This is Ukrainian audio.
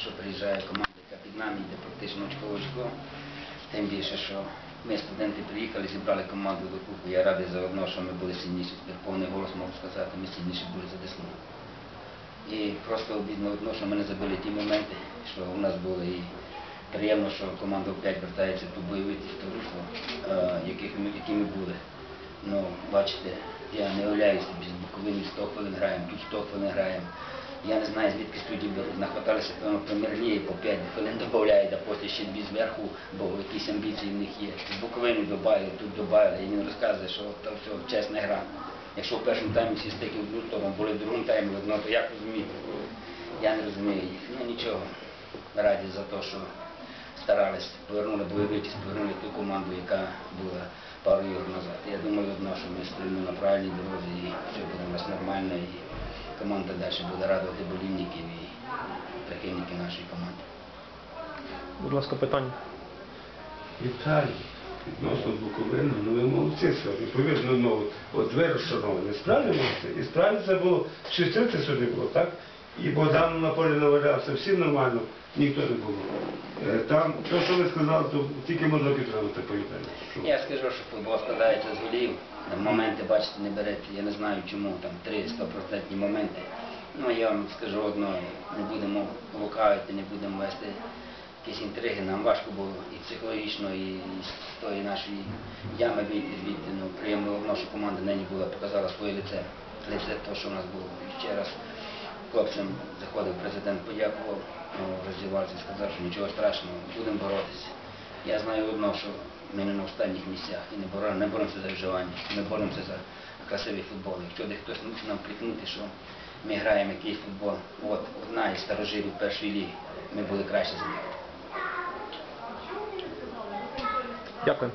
що приїжджає команда, яка під нами йде практично очко-очко. Тим більше, що ми студенти приїхали, зібрали команду до кубку. Я радий заодно, що ми були сильніші. Тепер повний голос можу сказати, ми сильніші були за Десну. І просто обідно одно, що ми не забили ті моменти, що у нас були. І приємно, що команда опять вертається бойовитість, в ту русло, е, які ми були. Ну, бачите, я не уявляю собі, з Буковини 100 хвилин граємо, тут 100 хвилин граємо. Я не знаю, звідки судді беруть. Нахваталися прем'єр-ліги по 5 хвилин додають, а потім ще дві зверху, бо якісь амбіції в них є. З Буковини додали, тут додали. І він розказує, що от, все, чесна гра. Якщо в першому таймі всі стики в одну сторону, були в другому таймі одно, то як розуміти? Я не розумію їх. Ну нічого. Раді за те, що старались, повернули бойовитість, повернули ту команду, яка була пару років назад. Я думаю одно, що ми стоїмо на правильній дорозі і все буде у нас нормально, і команда далі буде радувати болівників і прихильників нашої команди. Будь ласка, питання. Віталій, відносно Буковини, ну ви молодці сьогодні. Повірно, ну, от ви розшаровані. Справді молодці. І справді це було 6.30 сьогодні було, так? І Богдан на полі навалявся, всім нормально, ніхто не було. Е, Там, те, що ви сказали, то тільки можна підтримати по Що? Я скажу, що футбол складається з голів. Моменти, бачите, не берете. Я не знаю чому, там три 100% моменти. Ну я вам скажу одно, не будемо лукавити, не будемо вести якісь інтриги. Нам важко було і психологічно, і з тої нашої ями вийти звідти. Ну, приємно що команда нині була, показала своє лице. Лице того, що у нас було. І ще раз хлопцям заходив президент, подякував, ну, роздівався, сказав, що нічого страшного, будемо боротися. Я знаю одно, що ми не на останніх місцях і не боремося, не за виживання, ми боремося за красивий футбол. Якщо десь хтось мусить нам клікнути, що ми граємо якийсь футбол, от одна із старожилів першої ліги, ми були краще за них. Дякую.